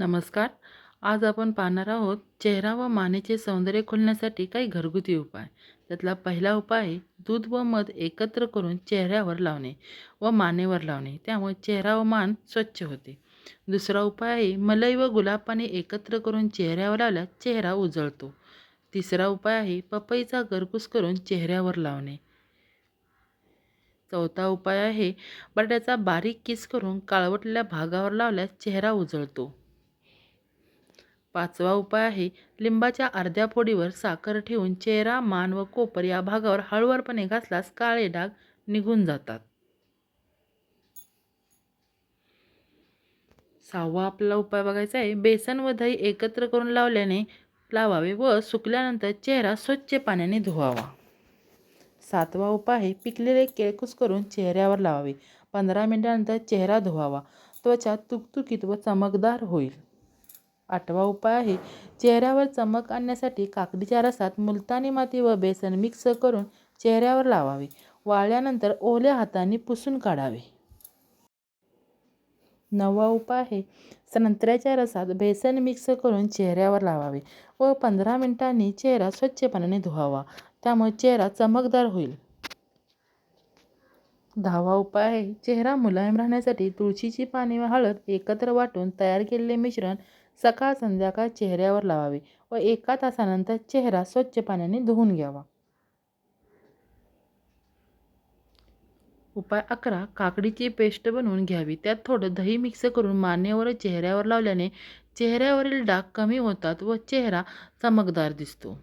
नमस्कार. आज आपण पाहणार आहोत चेहरा व मानेचे सौंदर्य खुलण्यासाठी काही घरगुती उपाय. त्यातला पहिला उपाय आहे दूध व मध एकत्र करून चेहऱ्यावर लावणे व मानेवर लावणे त्यामुळे चेहरा व मान स्वच्छ होते. दुसरा उपाय आहे मलई व गुलाब पाणी एकत्र करून चेहऱ्यावर लावल्यास चेहरा उजळतो. तिसरा उपाय आहे पपईचा गरकुस करून चेहऱ्यावर लावणे. चौथा उपाय आहे बटाट्याचा बारीक किस करून काळवटलेल्या भागावर लावल्यास चेहरा उजळतो. पाचवा उपाय आहे लिंबाच्या अर्ध्या फोडीवर साखर ठेवून चेहरा मान व कोपर या भागावर हळूवारपणे घासल्यास काळे डाग निघून जातात. सहावा आपला उपाय बघायचा आहे बेसन व दही एकत्र करून लावल्याने लावावे व सुकल्यानंतर चेहरा स्वच्छ पाण्याने धुवावा. सातवा उपाय आहे पिकलेले केळकूस करून चेहऱ्यावर लावावे. पंधरा मिनिटानंतर चेहरा धुवावा. त्वचा तुकतुकीत व चमकदार होईल. आठवा उपाय आहे. चेहऱ्यावर चमक आणण्यासाठी काकडीच्या रसात मुलतानी माती व बेसन मिक्स करून चेहऱ्यावर लावावे. वाळल्यानंतर ओल्या हाताने पुसून काढावे. नववा उपाय आहे. संत्र्याच्या रसात बेसन मिक्स करून चेहऱ्यावर लावावे व पंधरा मिनिटांनी चेहरा स्वच्छपणाने धुवावा. त्यामुळे चेहरा चमकदार होईल. दहावा उपाय आहे. चेहरा मुलायम राहण्यासाठी तुळशीची पाने व हळद एकत्र वाटून तयार केलेले मिश्रण सकाळ संध्याकाळ चेहऱ्यावर लावावे व एका तासानंतर चेहरा स्वच्छ पाण्याने धुवून घ्यावा. उपाय अकरा. काकडीची पेस्ट बनवून घ्यावी. त्यात थोडं दही मिक्स करून मानेवर चेहऱ्यावर लावल्याने चेहऱ्यावरील डाग कमी होतात व चेहरा चमकदार दिसतो.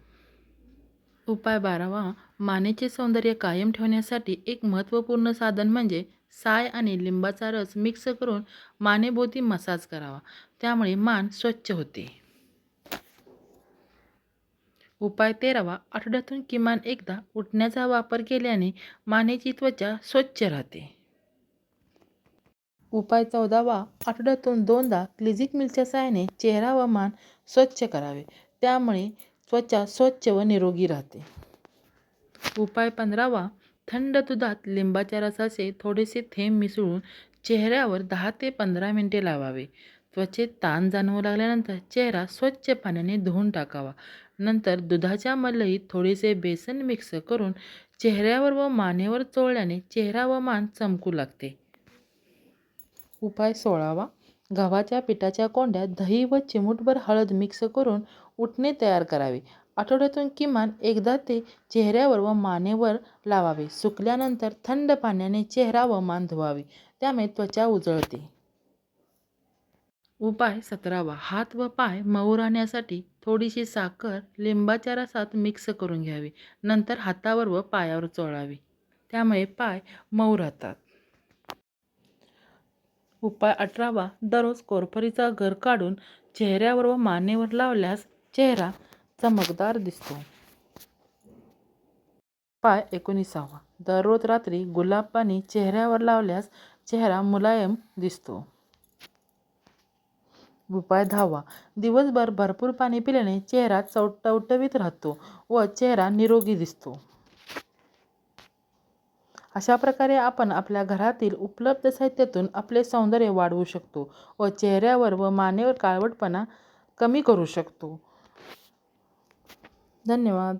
उपाय बारावा. मानेचे सौंदर्य कायम ठेवण्यासाठी एक महत्त्वपूर्ण साधन म्हणजे साय आणि लिंबाचा रस मिक्स करून मानेभोवती मसाज करावा. त्यामुळे मान स्वच्छ होते. उपाय तेरावा. आठवड्यातून किमान एकदा उठण्याचा वापर केल्याने मानेची त्वचा स्वच्छ राहते. उपाय चौदावा. आठवड्यातून दोनदा क्लिझिक मिलच्या साहाय्याने चेहरा व मान स्वच्छ करावे. त्यामुळे त्वचा स्वच्छ व निरोगी राहते. उपाय पंधरावा. थंड दुधात लिंबाच्या रसाचे थोडेसे थेंब मिसळून चेहऱ्यावर दहा ते पंधरा मिनिटे लावावे. त्वचेत ताण जाणवू लागल्यानंतर चेहरा स्वच्छ पाण्याने धुवून टाकावा. नंतर दुधाच्या मलईत थोडेसे बेसन मिक्स करून चेहऱ्यावर व मानेवर चोळल्याने चेहरा व मान चमकू लागते. उपाय सोळावा. गव्हाच्या पिठाच्या कोंड्यात दही व चिमूटभर हळद मिक्स करून उठणे तयार करावे. आठवड्यातून किमान एकदा ते चेहऱ्यावर व मानेवर लावावे. सुकल्यानंतर थंड पाण्याने चेहरा व मान धुवावे. त्यामुळे त्वचा उजळते. उपाय सतरावा. हात व पाय मऊ राहण्यासाठी थोडीशी साखर लिंबाच्या रसात मिक्स करून घ्यावी. नंतर हातावर व पायावर चोळावी. त्यामुळे पाय मऊ राहतात. उपाय अठरावा. दररोज कोरफरीचा घर काढून चेहऱ्यावर व मानेवर लावल्यास चेहरा चमकदार दिसतो. पाय एकोणीसावा. दररोज रात्री गुलाब पाणी चेहऱ्यावर लावल्यास चेहरा मुलायम दिसतो. उपाय दहावा. दिवसभर भरपूर पाणी पिल्याने चेहरा चवटवटवीत राहतो व चेहरा निरोगी दिसतो. अशा प्रकारे आपण आपल्या घरातील उपलब्ध साहित्यातून आपले सौंदर्य वाढवू शकतो व चेहऱ्यावर व मानेवर काळवटपणा कमी करू शकतो. धन्यवाद.